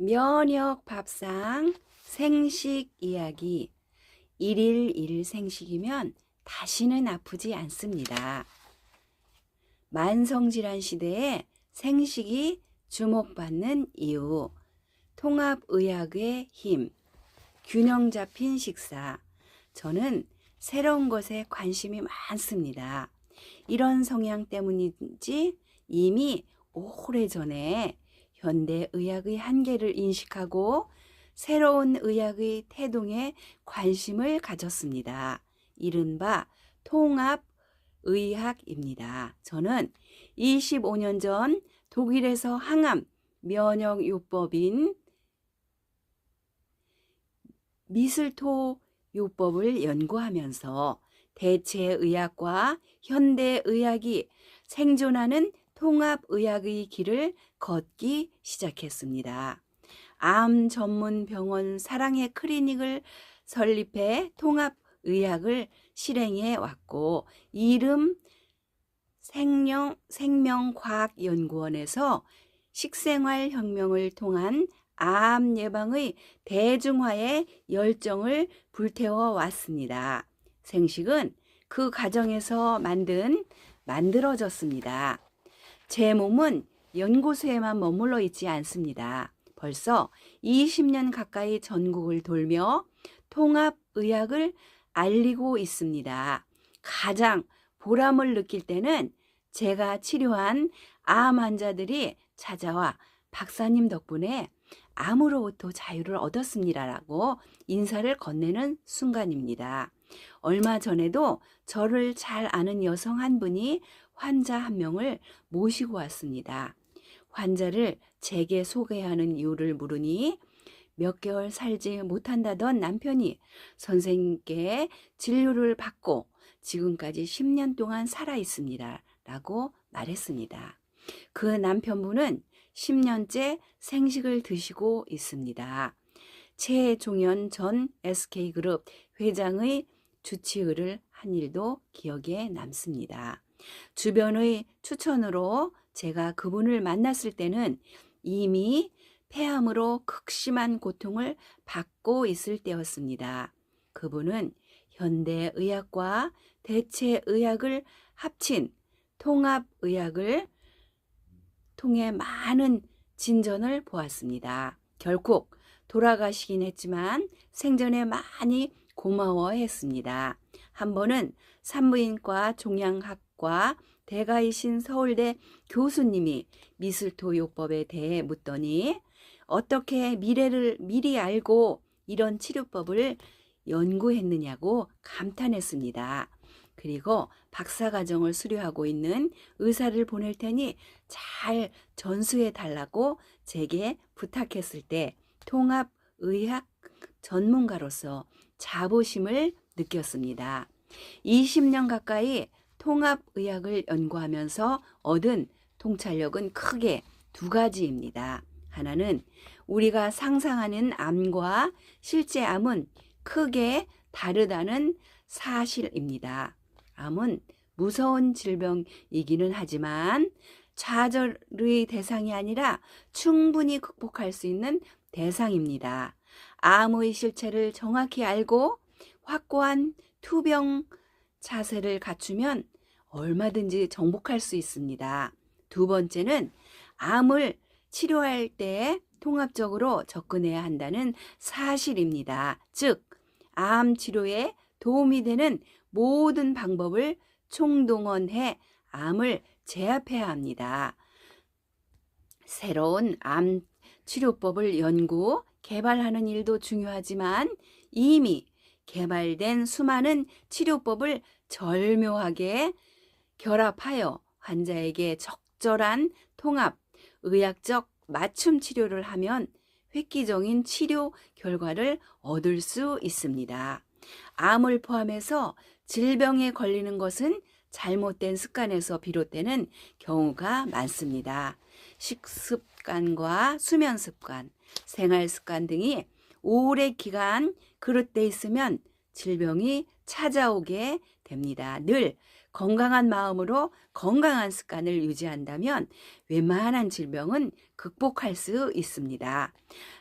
면역 밥상 생식 이야기 일일 일일 생식이면 다시는 아프지 않습니다. 만성질환 시대에 생식이 주목받는 이유 통합의학의 힘 균형 잡힌 식사 저는 새로운 것에 관심이 많습니다. 이런 성향 때문인지 이미 오래전에 현대 의학의 한계를 인식하고 새로운 의학의 태동에 관심을 가졌습니다. 이른바 통합 의학입니다. 저는 25년 전 독일에서 항암 면역요법인 미슬토 요법을 연구하면서 대체의학과 현대의학이 생존하는 통합의학의 길을 걷기 시작했습니다. 암 전문 병원 사랑의 클리닉을 설립해 통합의학을 실행해 왔고 이름 생명 생명과학연구원에서 식생활 혁명을 통한 암 예방의 대중화에 열정을 불태워 왔습니다. 생식은 그 과정에서 만든 만들어졌습니다. 제 몸은 연구소에만 머물러 있지 않습니다. 벌써 20년 가까이 전국을 돌며 통합의학을 알리고 있습니다. 가장 보람을 느낄 때는 제가 치료한 암 환자들이 찾아와 박사님 덕분에 암으로부터 자유를 얻었습니다라고 인사를 건네는 순간입니다. 얼마 전에도 저를 잘 아는 여성 한 분이 환자 한 명을 모시고 왔습니다. 환자를 제게 소개하는 이유를 물으니 몇 개월 살지 못한다던 남편이 선생님께 진료를 받고 지금까지 10년 동안 살아 있습니다. 라고 말했습니다. 그 남편분은 10년째 생식을 드시고 있습니다. 최종현 전 SK그룹 회장의 주치의를 한 일도 기억에 남습니다. 주변의 추천으로 제가 그분을 만났을 때는 이미 폐암으로 극심한 고통을 받고 있을 때였습니다. 그분은 현대의학과 대체의학을 합친 통합의학을 통해 많은 진전을 보았습니다. 결국 돌아가시긴 했지만 생전에 많이 고마워했습니다. 한 번은 산부인과 종양학과 대가이신 서울대 교수님이 미술토 요법에 대해 묻더니 어떻게 미래를 미리 알고 이런 치료법을 연구했느냐고 감탄했습니다. 그리고 박사과정을 수료하고 있는 의사를 보낼 테니 잘 전수해 달라고 제게 부탁했을 때 통합의학 전문가로서 자부심을 느꼈습니다. 20년 가까이 통합의학을 연구하면서 얻은 통찰력은 크게 두 가지입니다. 하나는 우리가 상상하는 암과 실제 암은 크게 다르다는 사실입니다. 암은 무서운 질병이기는 하지만 좌절의 대상이 아니라 충분히 극복할 수 있는 대상입니다. 암의 실체를 정확히 알고 확고한 투병 자세를 갖추면 얼마든지 정복할 수 있습니다. 두 번째는 암을 치료할 때 통합적으로 접근해야 한다는 사실입니다. 즉, 암 치료에 도움이 되는 모든 방법을 총동원해 암을 제압해야 합니다. 새로운 암 치료법을 연구, 개발하는 일도 중요하지만 이미 개발된 수많은 치료법을 절묘하게 결합하여 환자에게 적절한 통합, 의학적 맞춤 치료를 하면 획기적인 치료 결과를 얻을 수 있습니다. 암을 포함해서 질병에 걸리는 것은 잘못된 습관에서 비롯되는 경우가 많습니다. 식습관과 수면 습관, 생활 습관 등이 오래 기간 그릇돼 있으면 질병이 찾아오게 됩니다. 늘 건강한 마음으로 건강한 습관을 유지한다면 웬만한 질병은 극복할 수 있습니다.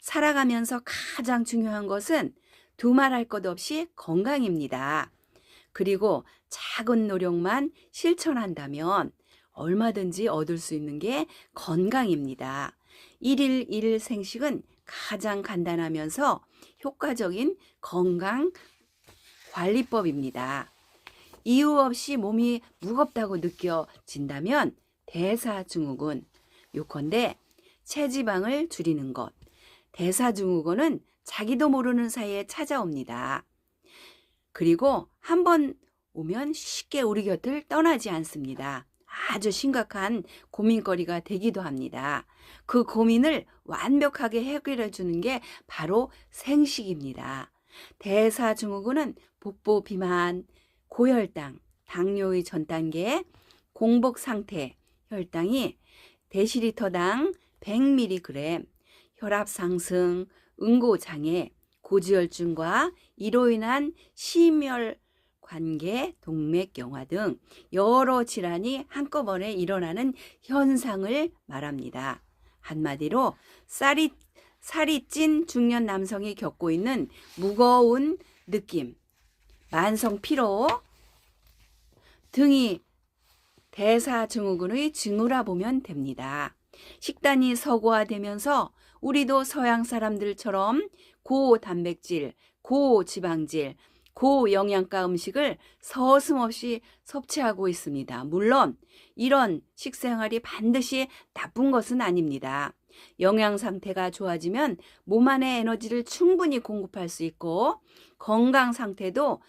살아가면서 가장 중요한 것은 두말할 것 없이 건강입니다. 그리고 작은 노력만 실천한다면 얼마든지 얻을 수 있는 게 건강입니다. 일일 일일 생식은 가장 간단하면서 효과적인 건강 관리법입니다. 이유 없이 몸이 무겁다고 느껴진다면 대사증후군, 요컨대 체지방을 줄이는 것. 대사증후군은 자기도 모르는 사이에 찾아옵니다. 그리고 한 번 오면 쉽게 우리 곁을 떠나지 않습니다. 아주 심각한 고민거리가 되기도 합니다. 그 고민을 완벽하게 해결해 주는 게 바로 생식입니다. 대사증후군은 복부 비만, 고혈당, 당뇨의 전 단계, 공복 상태, 혈당이 데시리터당 100mg, 혈압 상승, 응고 장애, 고지혈증과 이로 인한 심혈 관계, 동맥경화 등 여러 질환이 한꺼번에 일어나는 현상을 말합니다. 한마디로 쌀이 살이 찐 중년 남성이 겪고 있는 무거운 느낌, 만성 피로 등이 대사증후군의 징후라 보면 됩니다. 식단이 서구화되면서 우리도 서양 사람들처럼 고단백질, 고지방질, 고영양가 음식을 서슴없이 섭취하고 있습니다. 물론 이런 식생활이 반드시 나쁜 것은 아닙니다. 영양 상태가 좋아지면 몸 안의 에너지를 충분히 공급할 수 있고 건강 상태도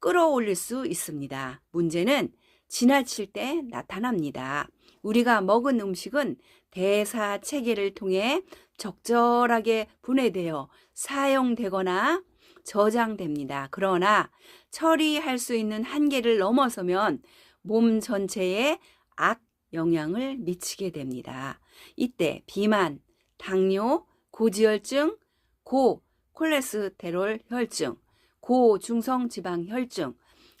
끌어올릴 수 있습니다. 문제는 지나칠 때 나타납니다. 우리가 먹은 음식은 대사 체계를 통해 적절하게 분해되어 사용되거나 저장됩니다. 그러나 처리할 수 있는 한계를 넘어서면 몸 전체에 악 영향을 미치게 됩니다. 이때 비만, 당뇨, 고지혈증, 고 콜레스테롤 혈증, 고중성 지방 혈증,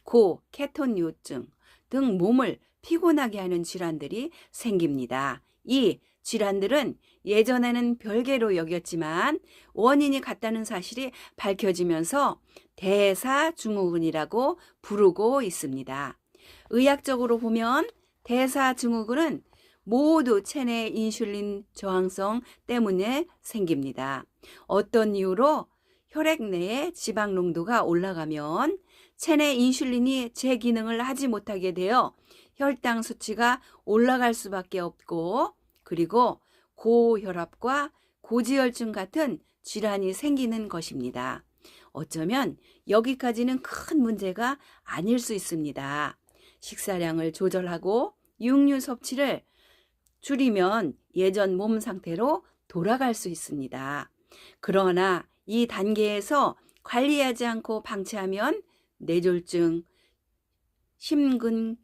고 케톤요증 등 몸을 피곤하게 하는 질환들이 생깁니다. 이 질환들은 예전에는 별개로 여겼지만 원인이 같다는 사실이 밝혀지면서 대사증후군이라고 부르고 있습니다. 의학적으로 보면 대사증후군은 모두 체내 인슐린 저항성 때문에 생깁니다. 어떤 이유로 혈액 내에 지방 농도가 올라가면 체내 인슐린이 제 기능을 하지 못하게 되어 혈당 수치가 올라갈 수밖에 없고 그리고 고혈압과 고지혈증 같은 질환이 생기는 것입니다. 어쩌면 여기까지는 큰 문제가 아닐 수 있습니다. 식사량을 조절하고 육류 섭취를 줄이면 예전 몸 상태로 돌아갈 수 있습니다. 그러나 이 단계에서 관리하지 않고 방치하면 뇌졸중, 심근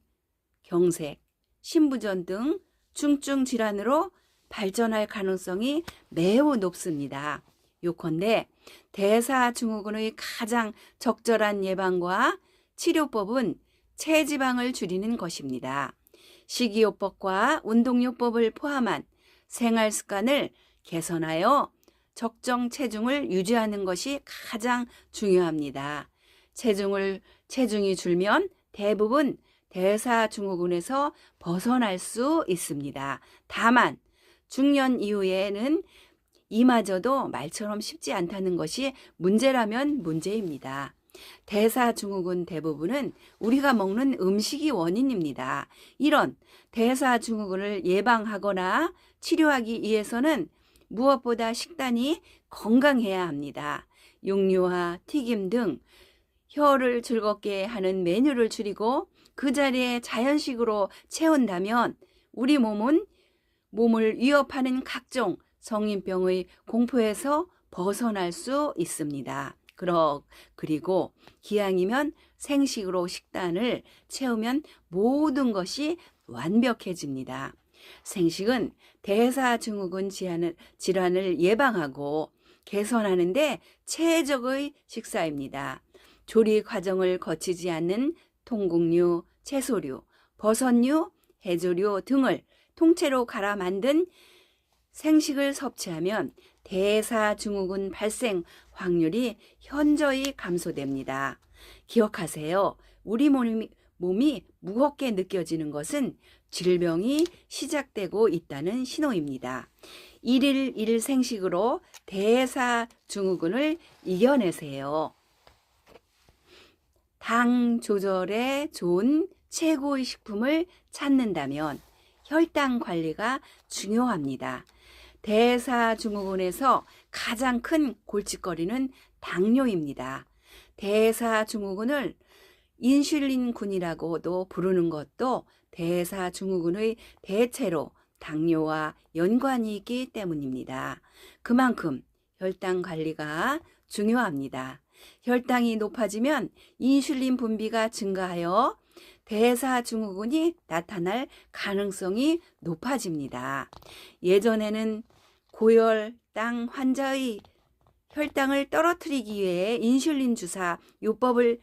경색, 신부전 등 중증 질환으로 발전할 가능성이 매우 높습니다. 요컨대 대사증후군의 가장 적절한 예방과 치료법은 체지방을 줄이는 것입니다. 식이요법과 운동요법을 포함한 생활 습관을 개선하여 적정 체중을 유지하는 것이 가장 중요합니다. 체중을 체중이 줄면 대부분 대사증후군에서 벗어날 수 있습니다. 다만 중년 이후에는 이마저도 말처럼 쉽지 않다는 것이 문제라면 문제입니다. 대사증후군 대부분은 우리가 먹는 음식이 원인입니다. 이런 대사증후군을 예방하거나 치료하기 위해서는 무엇보다 식단이 건강해야 합니다. 육류와 튀김 등 혀를 즐겁게 하는 메뉴를 줄이고 그 자리에 자연식으로 채운다면 우리 몸은 몸을 위협하는 각종 성인병의 공포에서 벗어날 수 있습니다. 그리고 기왕이면 생식으로 식단을 채우면 모든 것이 완벽해집니다. 생식은 대사증후군 질환을 예방하고 개선하는데 최적의 식사입니다. 조리 과정을 거치지 않는 통곡류, 채소류, 버섯류, 해조류 등을 통째로 갈아 만든 생식을 섭취하면 대사증후군 발생 확률이 현저히 감소됩니다. 기억하세요. 우리 몸이, 몸이 무겁게 느껴지는 것은 질병이 시작되고 있다는 신호입니다. 일일 일 생식으로 대사증후군을 이겨내세요. 당 조절에 좋은 최고의 식품을 찾는다면 혈당 관리가 중요합니다. 대사증후군에서 가장 큰 골칫거리는 당뇨입니다. 대사증후군을 인슐린군이라고도 부르는 것도 대사증후군의 대체로 당뇨와 연관이 있기 때문입니다. 그만큼 혈당 관리가 중요합니다. 혈당이 높아지면 인슐린 분비가 증가하여 대사증후군이 나타날 가능성이 높아집니다. 예전에는 고혈당 환자의 혈당을 떨어뜨리기 위해 인슐린 주사 요법을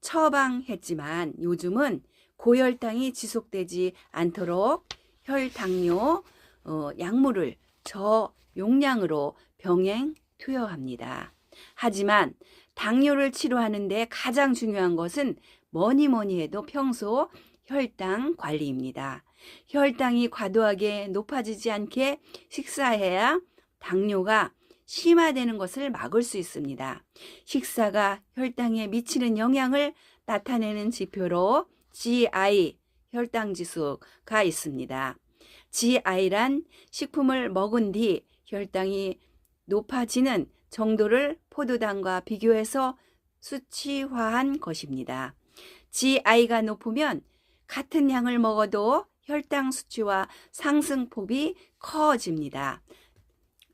처방했지만 요즘은 고혈당이 지속되지 않도록 혈당뇨 어, 약물을 저용량으로 병행 투여합니다. 하지만 당뇨를 치료하는데 가장 중요한 것은 뭐니 뭐니 해도 평소 혈당 관리입니다. 혈당이 과도하게 높아지지 않게 식사해야 당뇨가 심화되는 것을 막을 수 있습니다. 식사가 혈당에 미치는 영향을 나타내는 지표로 GI 혈당 지수가 있습니다. GI란 식품을 먹은 뒤 혈당이 높아지는 정도를 포도당과 비교해서 수치화한 것입니다. GI가 높으면 같은 양을 먹어도 혈당 수치와 상승폭이 커집니다.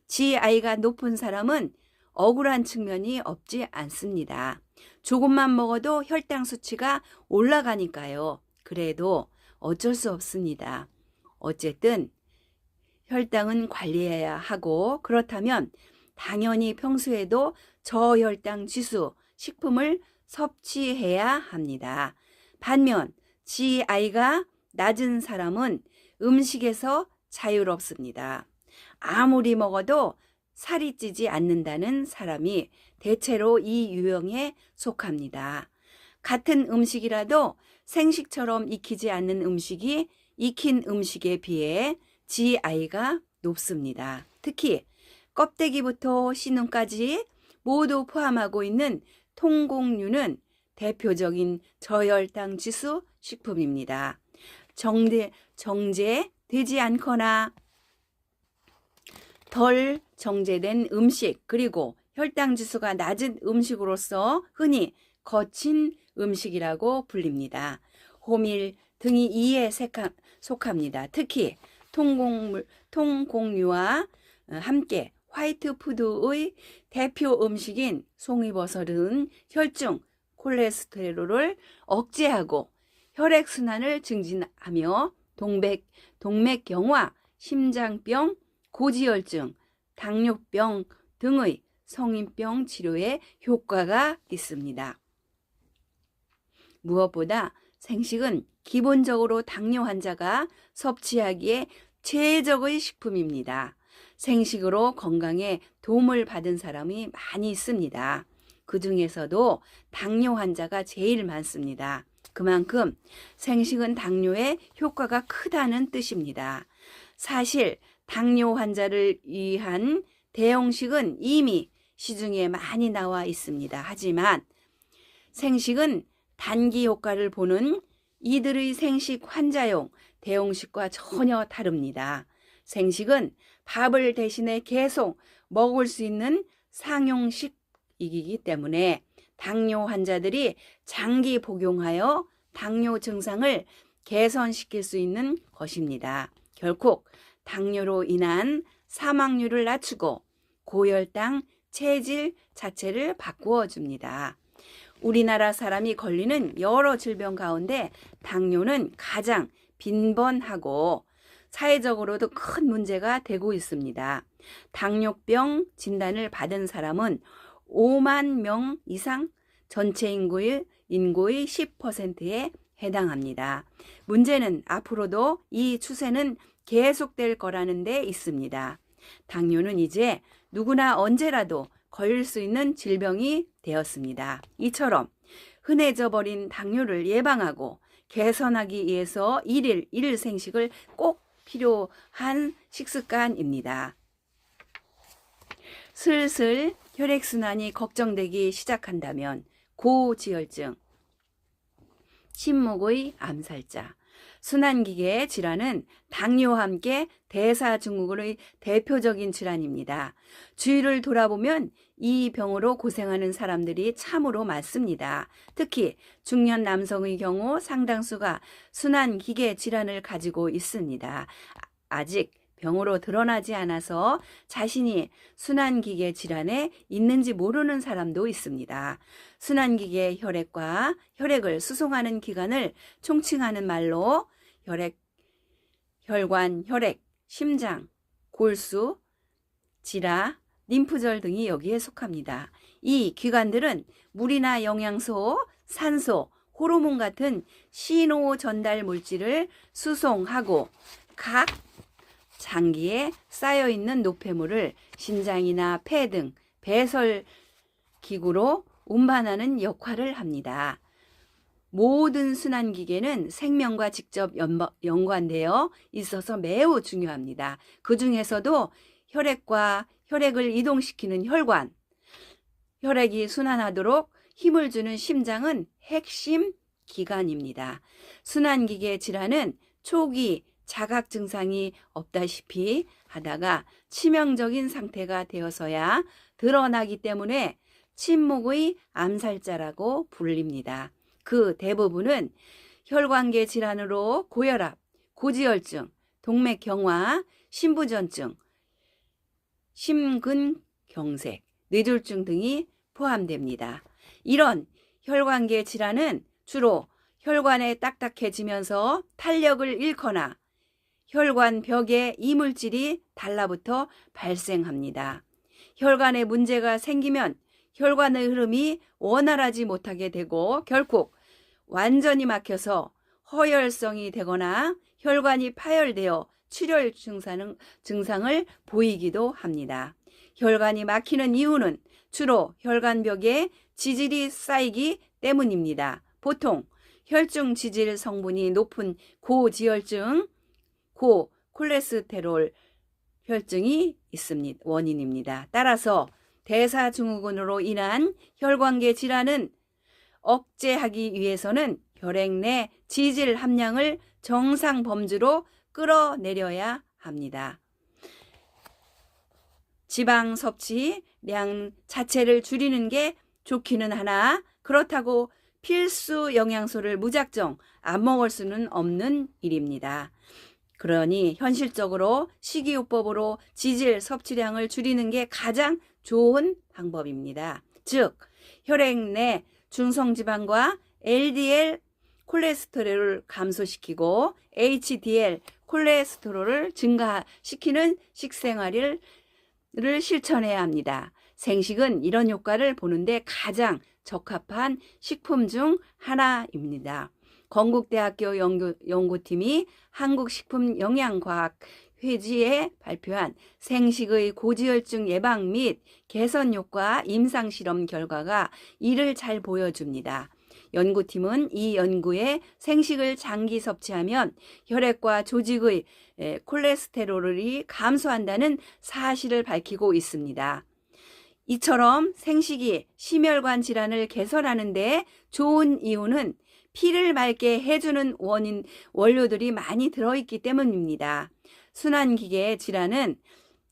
GI가 높은 사람은 억울한 측면이 없지 않습니다. 조금만 먹어도 혈당 수치가 올라가니까요. 그래도 어쩔 수 없습니다. 어쨌든 혈당은 관리해야 하고 그렇다면 당연히 평소에도 저혈당 지수 식품을 섭취해야 합니다. 반면 GI가 낮은 사람은 음식에서 자유롭습니다. 아무리 먹어도 살이 찌지 않는다는 사람이 대체로 이 유형에 속합니다. 같은 음식이라도 생식처럼 익히지 않는 음식이 익힌 음식에 비해 GI가 높습니다. 특히 껍데기부터 씨눈까지 모두 포함하고 있는 통곡류는 대표적인 저혈당 지수 식품입니다. 정제, 정제되지 않거나 덜 정제된 음식 그리고 혈당 지수가 낮은 음식으로서 흔히 거친 음식이라고 불립니다. 호밀 등이 이에 속합니다. 특히 통곡물, 통곡류와 함께 화이트 푸드의 대표 음식인 송이버섯은 혈중 콜레스테롤을 억제하고 혈액순환을 증진하며 동백, 동맥경화, 심장병, 고지혈증, 당뇨병 등의 성인병 치료에 효과가 있습니다. 무엇보다 생식은 기본적으로 당뇨 환자가 섭취하기에 최적의 식품입니다. 생식으로 건강에 도움을 받은 사람이 많이 있습니다. 그 중에서도 당뇨 환자가 제일 많습니다. 그만큼 생식은 당뇨에 효과가 크다는 뜻입니다. 사실 당뇨 환자를 위한 대용식은 이미 시중에 많이 나와 있습니다. 하지만 생식은 단기 효과를 보는 이들의 생식 환자용 대용식과 전혀 다릅니다. 생식은 밥을 대신에 계속 먹을 수 있는 상용식이기 때문에 당뇨 환자들이 장기 복용하여 당뇨 증상을 개선시킬 수 있는 것입니다. 결국 당뇨로 인한 사망률을 낮추고 고혈당, 체질 자체를 바꾸어 줍니다. 우리나라 사람이 걸리는 여러 질병 가운데 당뇨는 가장 빈번하고 사회적으로도 큰 문제가 되고 있습니다. 당뇨병 진단을 받은 사람은 5만 명 이상 전체 인구의 인구의 10%에 해당합니다. 문제는 앞으로도 이 추세는 계속될 거라는 데 있습니다. 당뇨는 이제 누구나 언제라도 걸릴 수 있는 질병이 되었습니다. 이처럼 흔해져 버린 당뇨를 예방하고 개선하기 위해서 일일 일일 생식을 꼭 필요한 식습관입니다. 슬슬 혈액순환이 걱정되기 시작한다면 고지혈증, 침묵의 암살자, 순환기계 질환은 당뇨와 함께 대사증후군의 대표적인 질환입니다. 주위를 돌아보면 이 병으로 고생하는 사람들이 참으로 많습니다. 특히 중년 남성의 경우 상당수가 순환 기계 질환을 가지고 있습니다. 아직 병으로 드러나지 않아서 자신이 순환기계 질환에 있는지 모르는 사람도 있습니다. 순환기계 혈액과 혈액을 수송하는 기관을 총칭하는 말로 혈액, 혈관, 혈액, 심장, 골수, 지라, 림프절 등이 여기에 속합니다. 이 기관들은 물이나 영양소, 산소, 호르몬 같은 신호 전달 물질을 수송하고 각 장기에 쌓여 있는 노폐물을 신장이나 폐 등 배설 기구로 운반하는 역할을 합니다. 모든 순환기계는 생명과 직접 연관되어 있어서 매우 중요합니다. 그 중에서도 혈액과 혈액을 이동시키는 혈관, 혈액이 순환하도록 힘을 주는 심장은 핵심 기관입니다. 순환기계 질환은 초기 자각 증상이 없다시피 하다가 치명적인 상태가 되어서야 드러나기 때문에 침묵의 암살자라고 불립니다. 그 대부분은 혈관계 질환으로 고혈압, 고지혈증, 동맥경화, 신부전증, 심근경색, 뇌졸중 등이 포함됩니다. 이런 혈관계 질환은 주로 혈관에 딱딱해지면서 탄력을 잃거나 혈관 벽에 이물질이 달라붙어 발생합니다. 혈관에 문제가 생기면 혈관의 흐름이 원활하지 못하게 되고 결국 완전히 막혀서 허혈성이 되거나 혈관이 파열되어 출혈 증상을, 증상을 보이기도 합니다. 혈관이 막히는 이유는 주로 혈관벽에 지질이 쌓이기 때문입니다. 보통 혈중 지질 성분이 높은 고지혈증, 고콜레스테롤 혈증이 있습니다. 원인입니다. 따라서 대사증후군으로 인한 혈관계 질환은 억제하기 위해서는 혈액 내 지질 함량을 정상 범주로 끌어내려야 합니다. 지방 섭취량 자체를 줄이는 게 좋기는 하나 그렇다고 필수 영양소를 무작정 안 먹을 수는 없는 일입니다. 그러니 현실적으로 식이요법으로 지질 섭취량을 줄이는 게 가장 좋은 방법입니다. 즉, 혈액 내 중성지방과 LDL 콜레스테롤을 감소시키고 HDL 콜레스테롤을 증가시키는 식생활을 실천해야 합니다. 생식은 이런 효과를 보는데 가장 적합한 식품 중 하나입니다. 건국대학교 연구, 연구팀이 한국식품영양과학 회지에 발표한 생식의 고지혈증 예방 및 개선 효과 임상실험 결과가 이를 잘 보여줍니다. 연구팀은 이 연구에 생식을 장기 섭취하면 혈액과 조직의 콜레스테롤이 감소한다는 사실을 밝히고 있습니다. 이처럼 생식이 심혈관 질환을 개선하는 데 좋은 이유는 피를 맑게 해주는 원인 원료들이 많이 들어있기 때문입니다. 순환기계 질환은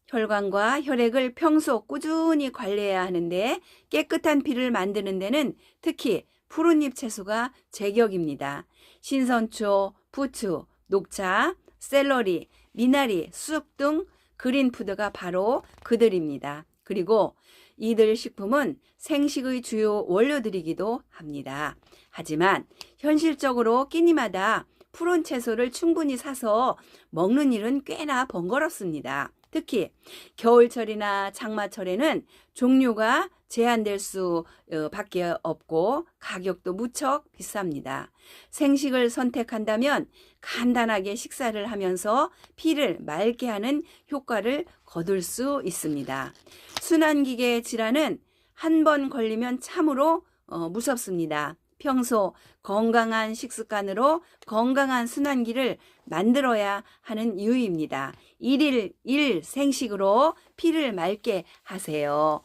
혈관과 혈액을 평소 꾸준히 관리해야 하는데 깨끗한 피를 만드는 데는 특히 푸른잎 채소가 제격입니다. 신선초, 부추, 녹차, 샐러리, 미나리, 쑥 등 그린푸드가 바로 그들입니다. 그리고 이들 식품은 생식의 주요 원료들이기도 합니다. 하지만 현실적으로 끼니마다 푸른 채소를 충분히 사서 먹는 일은 꽤나 번거롭습니다. 특히 겨울철이나 장마철에는 종류가 제한될 수 어, 밖에 없고 가격도 무척 비쌉니다. 생식을 선택한다면 간단하게 식사를 하면서 피를 맑게 하는 효과를 거둘 수 있습니다. 순환기계 질환은 한 번 걸리면 참으로 어, 무섭습니다. 평소 건강한 식습관으로 건강한 순환기를 만들어야 하는 이유입니다. 일일 일 생식으로 피를 맑게 하세요.